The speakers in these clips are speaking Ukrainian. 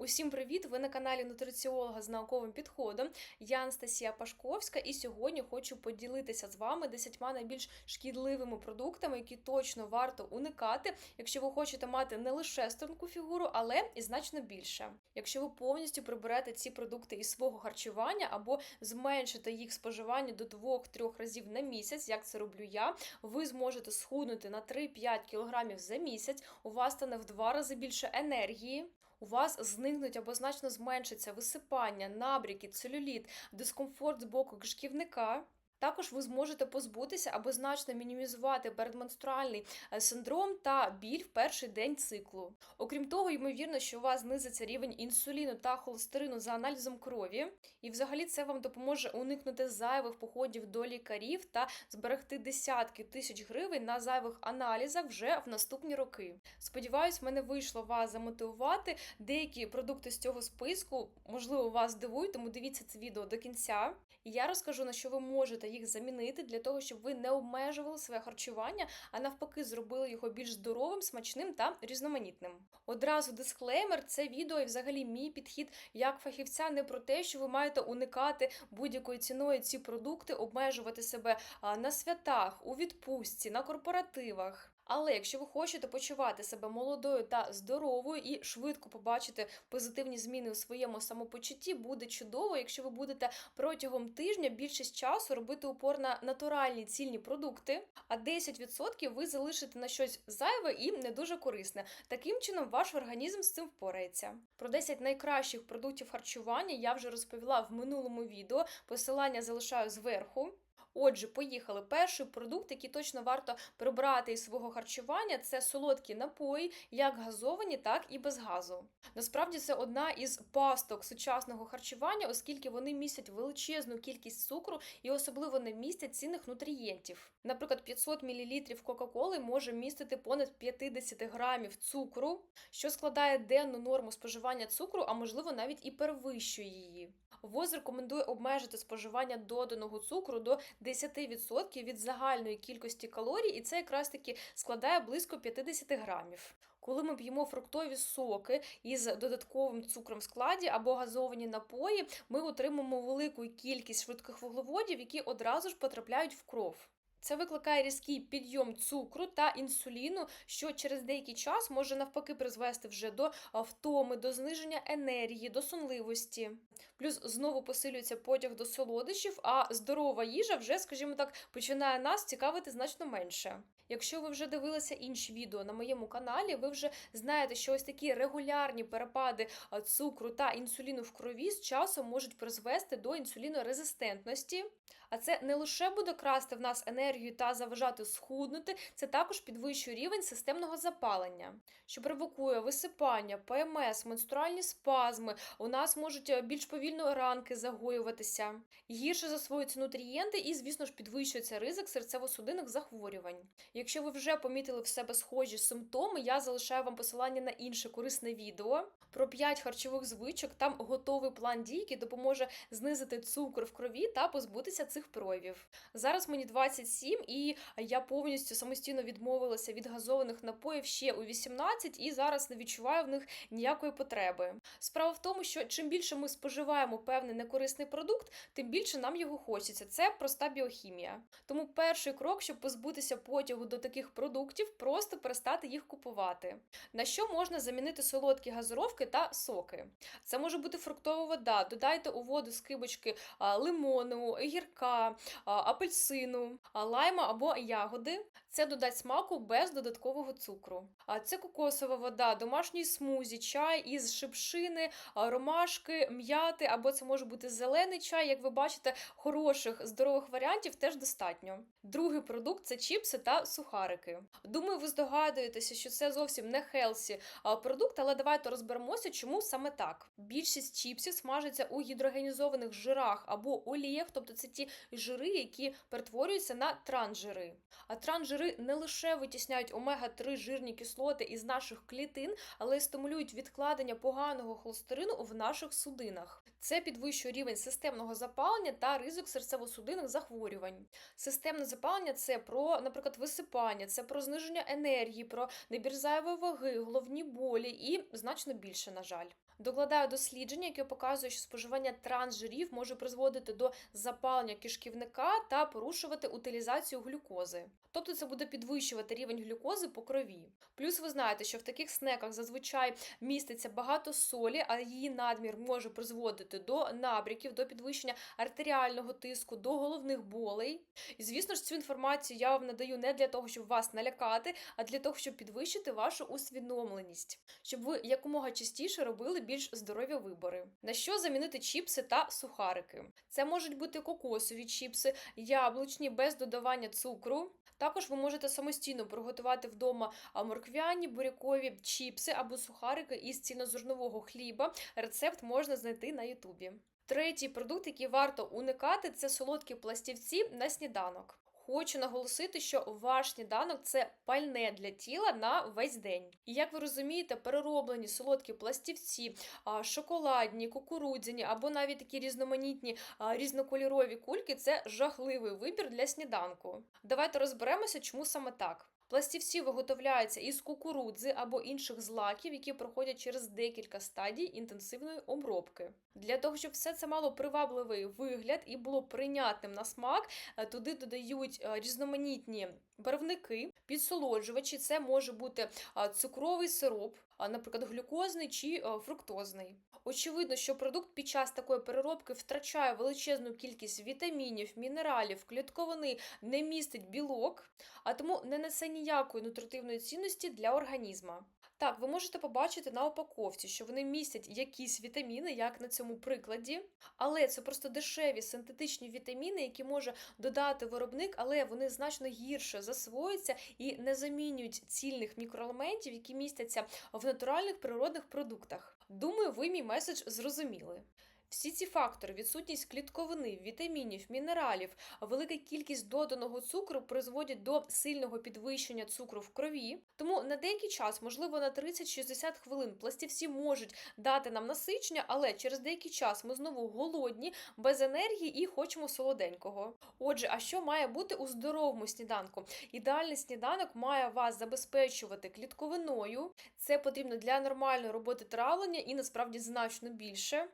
Усім привіт! Ви на каналі нутриціолога з науковим підходом. Я Анастасія Пашковська, і сьогодні хочу поділитися з вами 10 найбільш шкідливими продуктами, які точно варто уникати, якщо ви хочете мати не лише струнку фігуру, але і значно більше. Якщо ви повністю приберете ці продукти із свого харчування або зменшите їх споживання до 2-3 разів на місяць, як це роблю я, ви зможете схуднути на 3-5 кг за місяць. У вас стане в два рази більше енергії. У вас зникнуть або значно зменшиться висипання, набріки, целюліт, дискомфорт з боку кишківника. Також ви зможете позбутися або значно мінімізувати передменструальний е, синдром та біль в перший день циклу. Окрім того, ймовірно, що у вас знизиться рівень інсуліну та холестерину за аналізом крові, і взагалі це вам допоможе уникнути зайвих походів до лікарів та зберегти десятки тисяч гривень на зайвих аналізах вже в наступні роки. Сподіваюсь, мене вийшло вас замотивувати. Деякі продукти з цього списку, можливо, вас здивують, тому дивіться це відео до кінця. І я розкажу, на що ви можете їх замінити для того, щоб ви не обмежували своє харчування, а навпаки, зробили його більш здоровим, смачним та різноманітним. Одразу дисклеймер, це відео і взагалі мій підхід як фахівця не про те, що ви маєте уникати будь-якою ціною ці продукти, обмежувати себе на святах, у відпустці, на корпоративах. Але якщо ви хочете почувати себе молодою та здоровою і швидко побачити позитивні зміни у своєму самопочутті, буде чудово, якщо ви будете протягом тижня більшість часу робити упор на натуральні цільні продукти, а 10% ви залишите на щось зайве і не дуже корисне. Таким чином, ваш організм з цим впорається. Про 10 найкращих продуктів харчування я вже розповіла в минулому відео. Посилання залишаю зверху. Отже, поїхали. Перший продукт, який точно варто прибрати із свого харчування, це солодкі напої, як газовані, так і без газу. Насправді це одна із пасток сучасного харчування, оскільки вони містять величезну кількість цукру і особливо не містять цінних нутрієнтів. Наприклад, 500 мл Кока-Коли може містити понад 50 грамів цукру, що складає денну норму споживання цукру, а можливо навіть і перевищує її. ВОЗ рекомендує обмежити споживання доданого цукру до 10% від загальної кількості калорій, і це якраз таки складає близько 50 грамів. Коли ми п'ємо фруктові соки із додатковим цукром в складі або газовані напої, ми отримаємо велику кількість швидких вуглеводів, які одразу ж потрапляють в кров. Це викликає різкий підйом цукру та інсуліну, що через деякий час може навпаки призвести вже до втоми, до зниження енергії, до сонливості. Плюс знову посилюється потяг до солодощів, а здорова їжа вже, скажімо так, починає нас цікавити значно менше. Якщо ви вже дивилися інші відео на моєму каналі, ви вже знаєте, що ось такі регулярні перепади цукру та інсуліну в крові з часом можуть призвести до інсулінорезистентності. А це не лише буде красти в нас енергію та заважати схуднути, це також підвищує рівень системного запалення, що провокує висипання, ПМС, менструальні спазми. У нас можуть більш повільно ранки загоюватися, гірше засвоюються нутрієнти і, звісно ж, підвищується ризик серцево-судинних захворювань. Якщо ви вже помітили в себе схожі симптоми, я залишаю вам посилання на інше корисне відео про 5 харчових звичок. Там готовий план дій, який допоможе знизити цукор в крові та позбутися цих проявів. Зараз мені 27 і я повністю самостійно відмовилася від газованих напоїв ще у 18 і зараз не відчуваю в них ніякої потреби. Справа в тому, що чим більше ми споживаємо певний некорисний продукт, тим більше нам його хочеться. Це проста біохімія. Тому перший крок, щоб позбутися потягу до таких продуктів, просто перестати їх купувати. На що можна замінити солодкі газировки та соки? Це може бути фруктова вода. Додайте у воду скибочки лимону, гірка, апельсину, лайма або ягоди. Це додасть смаку без додаткового цукру. А це кокосова вода, домашній смузі, чай із шипшини, ромашки, м'яти, або це може бути зелений чай. Як ви бачите, хороших здорових варіантів теж достатньо. Другий продукт це чіпси та сухарики. Думаю, ви здогадуєтеся, що це зовсім не хелсі продукт, але давайте розберемося, чому саме так. Більшість чіпсів смажиться у гідрогенізованих жирах або оліях, тобто це ті жири, які перетворюються на трансжири. А трансжири не лише витісняють омега-3 жирні кислоти із наших клітин, але й стимулюють відкладення поганого холестерину в наших судинах. Це підвищує рівень системного запалення та ризик серцево-судинних захворювань. Системне запалення це про, наприклад, висипання, це про зниження енергії, про набір зайвої ваги, головні болі і значно більше, на жаль. Докладаю дослідження, яке показує, що споживання трансжирів може призводити до запалення кишківника та порушувати утилізацію глюкози. Тобто це буде підвищувати рівень глюкози по крові. Плюс ви знаєте, що в таких снеках зазвичай міститься багато солі, а її надмір може призводити до набряків, до підвищення артеріального тиску, до головних болей. І звісно ж, цю інформацію я вам надаю не для того, щоб вас налякати, а для того, щоб підвищити вашу усвідомленість, щоб ви якомога частіше робили більш здорові вибори. На що замінити чіпси та сухарики? Це можуть бути кокосові чіпси, яблучні без додавання цукру. Також ви можете самостійно приготувати вдома морквяні, бурякові чіпси або сухарики із цільнозернового хліба. Рецепт можна знайти на Ютубі. Третій продукт, який варто уникати, це солодкі пластівці на сніданок. Хочу наголосити, що ваш сніданок це пальне для тіла на весь день. І як ви розумієте, перероблені солодкі пластівці, шоколадні, кукурудзяні або навіть такі різноманітні різнокольорові кульки це жахливий вибір для сніданку. Давайте розберемося, чому саме так. Пластівці виготовляються із кукурудзи або інших злаків, які проходять через декілька стадій інтенсивної обробки. Для того, щоб все це мало привабливий вигляд і було прийнятним на смак, е, туди додають е, різноманітні барвники, підсолоджувачі. Це може бути цукровий сироп, наприклад, глюкозний чи фруктозний. Очевидно, що продукт під час такої переробки втрачає величезну кількість вітамінів, мінералів, клітковини, не містить білок, а тому не несе ніякої нутритивної цінності для організма. Так, ви можете побачити на упаковці, що вони містять якісь вітаміни, як на цьому прикладі, але це просто дешеві синтетичні вітаміни, які може додати виробник, але вони значно гірше засвоюються і не замінюють цільних мікроелементів, які містяться в натуральних природних продуктах. Думаю, ви мій меседж зрозуміли. Всі ці фактори, відсутність клітковини, вітамінів, мінералів, велика кількість доданого цукру призводять до сильного підвищення цукру в крові. Тому на деякий час, можливо, на 30-60 хвилин пластівці можуть дати нам насичення, але через деякий час ми знову голодні, без енергії і хочемо солоденького. Отже, а що має бути у здоровому сніданку? Ідеальний сніданок має вас забезпечувати клітковиною. Це потрібно для нормальної роботи травлення і насправді значно більше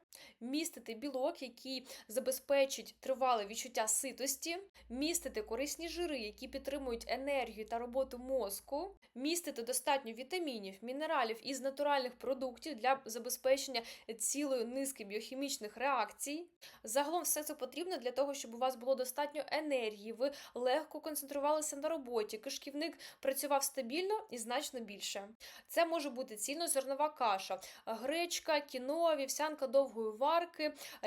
містити білок, який забезпечить тривале відчуття ситості, містити корисні жири, які підтримують енергію та роботу мозку, містити достатньо вітамінів, мінералів із натуральних продуктів для забезпечення цілої низки біохімічних реакцій. Загалом все це потрібно для того, щоб у вас було достатньо енергії, ви легко концентрувалися на роботі, кишківник працював стабільно і значно більше. Це може бути цільнозернова каша, гречка, кіно, вівсянка довгої варки,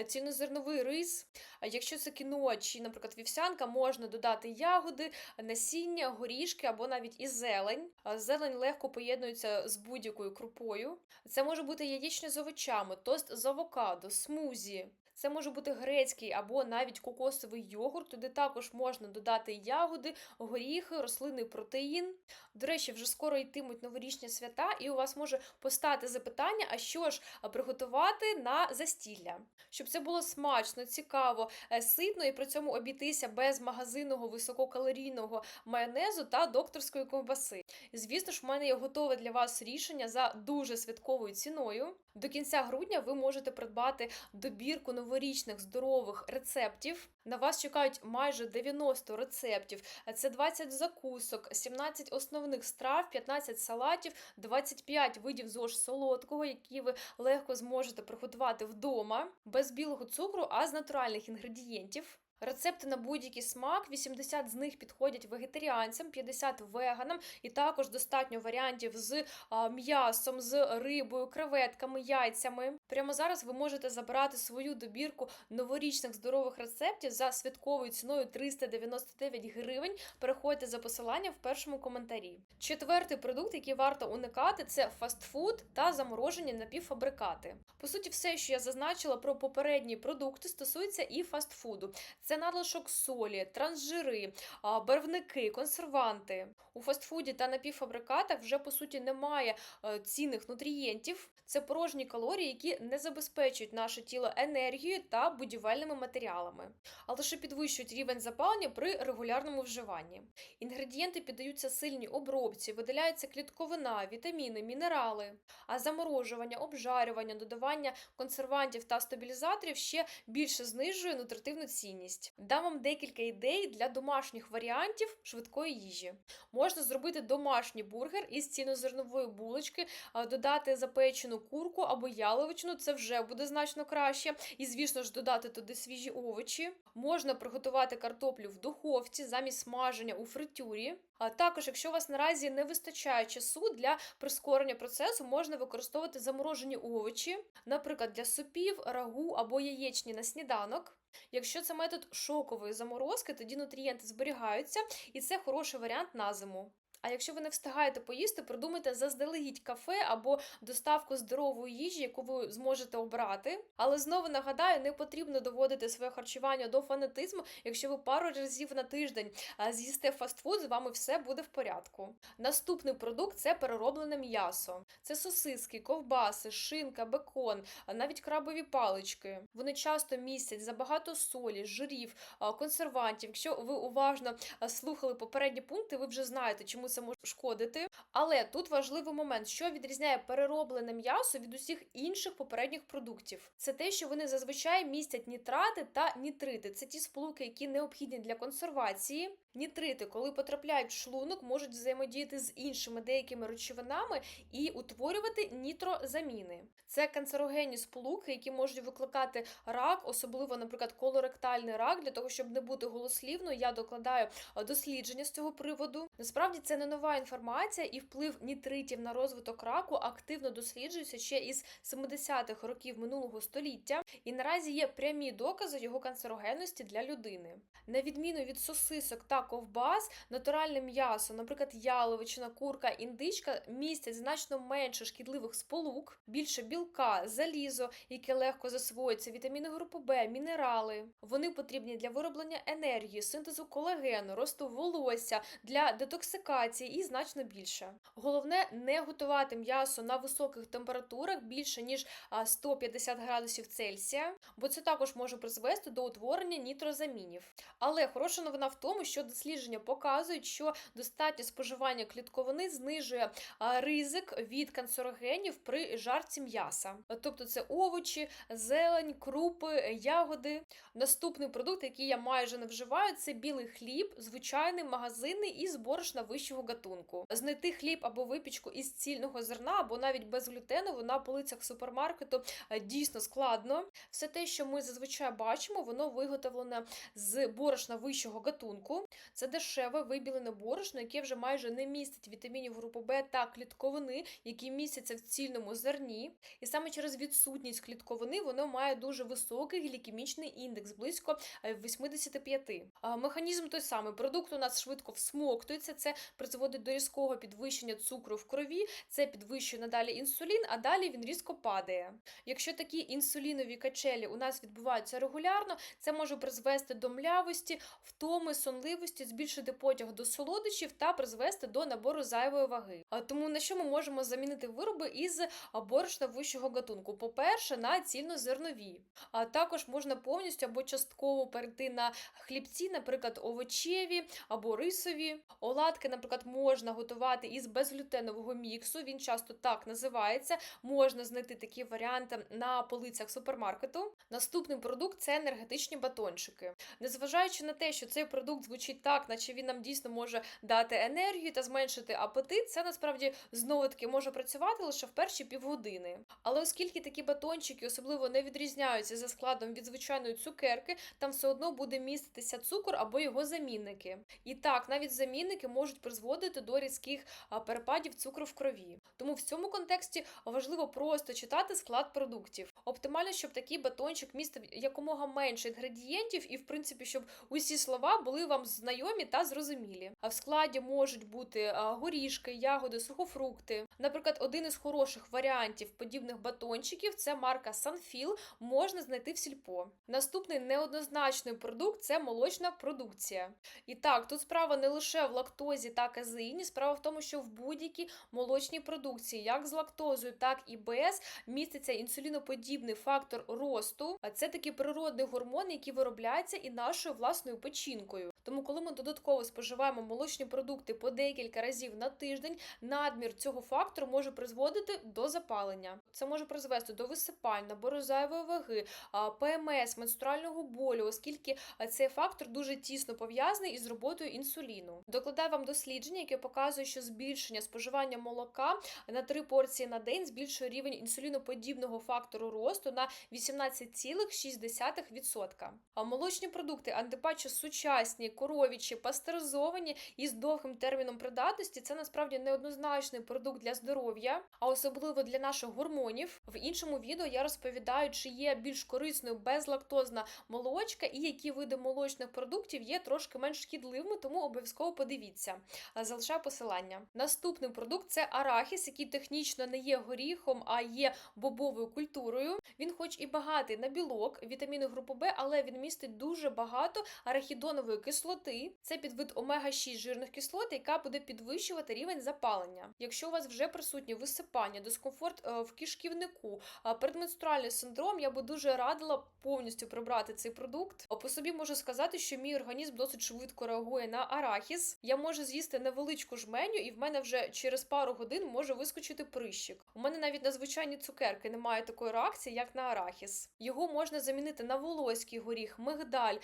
цільнозерновий рис. Якщо це кіно чи, наприклад, вівсянка, можна додати ягоди, насіння, горішки або навіть і зелень. Зелень легко поєднується з будь-якою крупою. Це може бути яєчня з овочами, тост з авокадо, смузі. Це може бути грецький або навіть кокосовий йогурт. Туди також можна додати ягоди, горіхи, рослинний протеїн. До речі, вже скоро йтимуть новорічні свята, і у вас може постати запитання, а що ж приготувати на застілля, щоб це було смачно, цікаво, е, ситно і при цьому обійтися без магазинного висококалорійного майонезу та докторської ковбаси. Звісно ж, в мене є готове для вас рішення за дуже святковою ціною. До кінця грудня ви можете придбати добірку новорічних здорових рецептів. На вас чекають майже 90 рецептів. Це 20 закусок, 17 основних страв, 15 салатів, 25 видів ЗОЖ солодкого, які ви легко зможете приготувати вдома, без білого цукру, а з натуральних інгредієнтів. Рецепти на будь-який смак, 80 з них підходять вегетаріанцям, 50 веганам, і також достатньо варіантів з м'ясом, з рибою, креветками, яйцями. Прямо зараз ви можете забрати свою добірку новорічних здорових рецептів за святковою ціною 399 гривень. Переходьте за посиланням в першому коментарі. Четвертий продукт, який варто уникати, це фастфуд та заморожені напівфабрикати. По суті, все, що я зазначила про попередні продукти, стосується і фастфуду. Це надлишок солі, трансжири, барвники, консерванти. У фастфуді та напівфабрикатах вже по суті немає е, цінних нутрієнтів. Це порожні калорії, які не забезпечують наше тіло енергією та будівельними матеріалами, а лише підвищують рівень запалення при регулярному вживанні. Інгредієнти піддаються сильній обробці, видаляється клітковина, вітаміни, мінерали. А заморожування, обжарювання, додавання консервантів та стабілізаторів ще більше знижує нутритивну цінність. Дам вам декілька ідей для домашніх варіантів швидкої їжі. Можна зробити домашній бургер із цільнозернової булочки, додати запечену курку або яловичину, це вже буде значно краще. І, звісно ж, додати туди свіжі овочі. Можна приготувати картоплю в духовці замість смаження у фритюрі. А також, якщо у вас наразі не вистачає часу для прискорення процесу, можна використовувати заморожені овочі, наприклад, для супів, рагу або яєчні на сніданок. Якщо це метод шокової заморозки, тоді нутрієнти зберігаються, і це хороший варіант на зиму. А якщо ви не встигаєте поїсти, придумайте заздалегідь кафе або доставку здорової їжі, яку ви зможете обрати. Але знову нагадаю, не потрібно доводити своє харчування до фанатизму. Якщо ви пару разів на тиждень з'їсте фастфуд, з вами все буде в порядку. Наступний продукт це перероблене м'ясо. Це сосиски, ковбаси, шинка, бекон, навіть крабові палички. Вони часто містять забагато солі, жирів, консервантів. Якщо ви уважно слухали попередні пункти, ви вже знаєте, чому це може шкодити. Але тут важливий момент, що відрізняє перероблене м'ясо від усіх інших попередніх продуктів. Це те, що вони зазвичай містять нітрати та нітрити. Це ті сполуки, які необхідні для консервації. Нітрити, коли потрапляють в шлунок, можуть взаємодіяти з іншими деякими речовинами і утворювати нітрозаміни. Це канцерогенні сполуки, які можуть викликати рак, особливо, наприклад, колоректальний рак. Для того, щоб не бути голослівною, я докладаю дослідження з цього приводу. Насправді це не нова інформація, і вплив нітритів на розвиток раку активно досліджується ще із 70-х років минулого століття, і наразі є прямі докази його канцерогенності для людини. На відміну від сосисок та ковбас, натуральне м'ясо, наприклад, яловичина, курка, індичка, містять значно менше шкідливих сполук, більше білка, залізо, яке легко засвоюється, вітаміни групи Б, мінерали. Вони потрібні для вироблення енергії, синтезу колагену, росту волосся, для детоксикації і значно більше. Головне не готувати м'ясо на високих температурах більше ніж 150 градусів Цельсія, бо це також може призвести до утворення нітрозамінів. Але хороша новина в тому, що дослідження показують, що достатнє споживання клітковини знижує ризик від канцерогенів при жарці м'яса. Тобто це овочі, зелень, крупи, ягоди. Наступний продукт, який я майже не вживаю, це білий хліб, звичайний магазинний із борошна вищого гатунку. Знайти хліб або випічку із цільного зерна, або навіть безглютенову на полицях супермаркету е, дійсно складно. Все те, що ми зазвичай бачимо, воно виготовлене з борошна вищого гатунку. Це дешеве вибілене борошно, яке вже майже не містить вітамінів групи Б та клітковини, які містяться в цільному зерні. І саме через відсутність клітковини воно має дуже високий глікемічний індекс, близько е, 85. А Механізм той самий. Продукт у нас швидко всмоктується. Це призводить до різкого підвищення цукру в крові, це підвищує надалі інсулін, а далі він різко падає. Якщо такі інсулінові качелі у нас відбуваються регулярно, це може призвести до млявості, втоми, сонливості, збільшити потяг до солодощів та призвести до набору зайвої ваги. Тому на що ми можемо замінити вироби із борошна вищого гатунку? По-перше, на цільнозернові. А також можна повністю або частково перейти на хлібці, наприклад, овочеві або рисові. Оладки, наприклад, можна готувати із безглютенового міксу. Він часто так називається. Можна знайти такі варіанти на полицях супермаркету. Наступний продукт це енергетичні батончики. Незважаючи на те, що цей продукт звучить так, наче він нам дійсно може дати енергію та зменшити апетит, це насправді знову таки може працювати лише в перші півгодини. Але оскільки такі батончики особливо не відрізняються за складом від звичайної цукерки, там все одно буде міститися цукор або його замінники. І так, навіть замінники можуть призводити до різких перепадів цукру в крові. Тому в цьому контексті важливо просто читати склад продуктів. Оптимально, щоб такий батончик містив якомога менше інгредієнтів, і, в принципі, щоб усі слова були вам знайомі та зрозумілі. А в складі можуть бути горішки, ягоди, сухофрукти. Наприклад, один із хороших варіантів подібних батончиків це марка Санфіл, можна знайти в сільпо. Наступний неоднозначний продукт це молочна продукція. І так, тут справа не лише в лактозі та казеїні, справа в тому, що в будь-якій молочній продукції, як з лактозою, так і без, міститься інсуліноподібний фактор росту. А це такий природний гормон, який виробляється і нашою власною печінкою. Тому, коли ми додатково споживаємо молочні продукти по декілька разів на тиждень, надмір цього фактору може призводити до запалення. Це може призвести до висипань, набору зайвої ваги, ПМС, менструального болю, оскільки цей фактор дуже тісно пов'язаний із роботою інсуліну. Докладаю вам дослідження, яке показує, що збільшення споживання молока на 3 порції на день збільшує рівень інсуліноподібного фактору на 18,6%. А молочні продукти, антипаче сучасні, коровічі, пастеризовані і з довгим терміном придатності, це насправді неоднозначний продукт для здоров'я, а особливо для наших гормонів. В іншому відео я розповідаю, чи є більш корисною безлактозна молочка і які види молочних продуктів є трошки менш шкідливими, тому обов'язково подивіться. Залишаю посилання. Наступний продукт це арахіс, який технічно не є горіхом, а є бобовою культурою. Він, хоч і багатий на білок, вітаміни групи Б, але він містить дуже багато арахідонової кислоти. Це підвид омега-6 жирних кислот, яка буде підвищувати рівень запалення. Якщо у вас вже присутні висипання, дискомфорт е, в кишківнику, а передменструальний синдром, я би дуже радила повністю прибрати цей продукт. А По собі можу сказати, що мій організм досить швидко реагує на арахіс. Я можу з'їсти невеличку жменю, і в мене вже через пару годин може вискочити прищик. У мене навіть на звичайні цукерки немає такої реакції, як на арахіс. Його можна замінити на волоський горіх, мигдаль,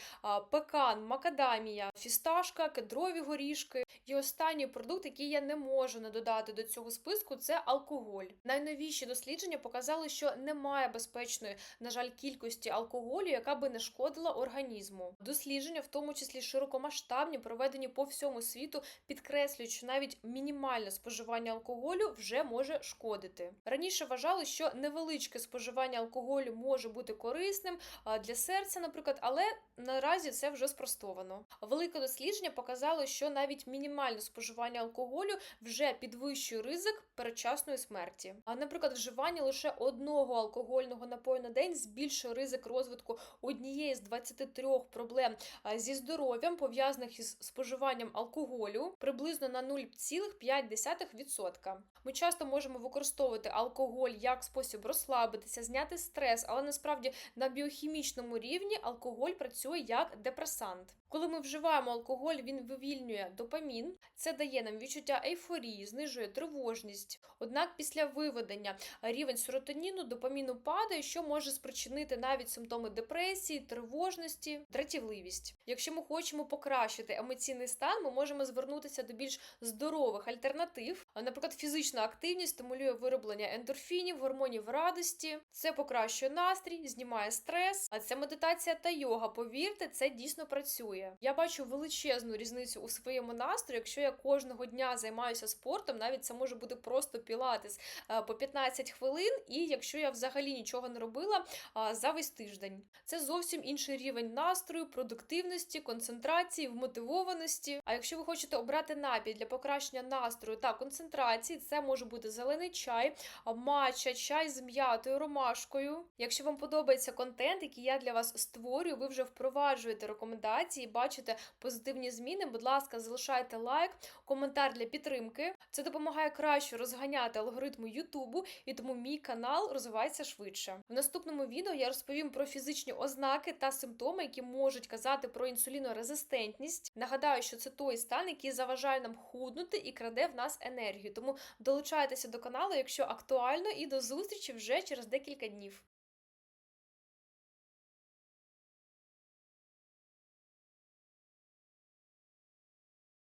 пекан, макадамія, фісташка, кедрові горішки. І останній продукт, який я не можу не додати до цього списку, це алкоголь. Найновіші дослідження показали, що немає безпечної, на жаль, кількості алкоголю, яка би не шкодила організму. Дослідження, в тому числі широкомасштабні, проведені по всьому світу, підкреслюють, що навіть мінімальне споживання алкоголю вже може шкодити. Раніше вважали, що невеличке споживання алкоголю може бути корисним для серця, наприклад, але наразі це вже спростовано. Велике дослідження показало, що навіть мінімальне споживання алкоголю вже підвищує ризик передчасної смерті. А, наприклад, вживання лише одного алкогольного напою на день збільшує ризик розвитку однієї з 23 проблем зі здоров'ям, пов'язаних із споживанням алкоголю, приблизно на 0,5%. Ми часто можемо використовувати алкоголь як спосіб розслабитися, зняти стрес, але насправді на біохімічному рівні алкоголь працює як депресант. Коли ми вживаємо алкоголь, він вивільнює допамін. Це дає нам відчуття ейфорії, знижує тривожність. Однак після виведення рівень серотоніну, допаміну падає, що може спричинити навіть симптоми депресії, тривожності, дратівливість. Якщо ми хочемо покращити емоційний стан, ми можемо звернутися до більш здорових альтернатив. Наприклад, фізична активність стимулює вироблення ендорфінів, гормонів радості. Це покращує настрій, знімає стрес. А це медитація та йога. Повірте, це дійсно працює. Я бачу величезну різницю у своєму настрої. Якщо я кожного дня займаюся спортом, навіть це може бути просто пілатес е, по 15 хвилин, і якщо я взагалі нічого не робила за весь тиждень. Це зовсім інший рівень настрою, продуктивності, концентрації, вмотивованості. А якщо ви хочете обрати напій для покращення настрою та концентрації, це може бути зелений чай, матча, чай з м'ятою, ромашкою. Якщо вам подобається контент, який я для вас створюю, ви вже впроваджуєте рекомендації, бачите позитивні зміни. Будь ласка, залишайте лайк, коментар для підтримки. Це допомагає краще розганяти алгоритми Ютубу, і тому мій канал розвивається швидше. В наступному відео я розповім про фізичні ознаки та симптоми, які можуть казати про інсулінорезистентність. Нагадаю, що це той стан, який заважає нам худнути і краде в нас енергію. Тому долучайтеся до каналу, якщо актуально, і до зустрічі вже через декілька днів.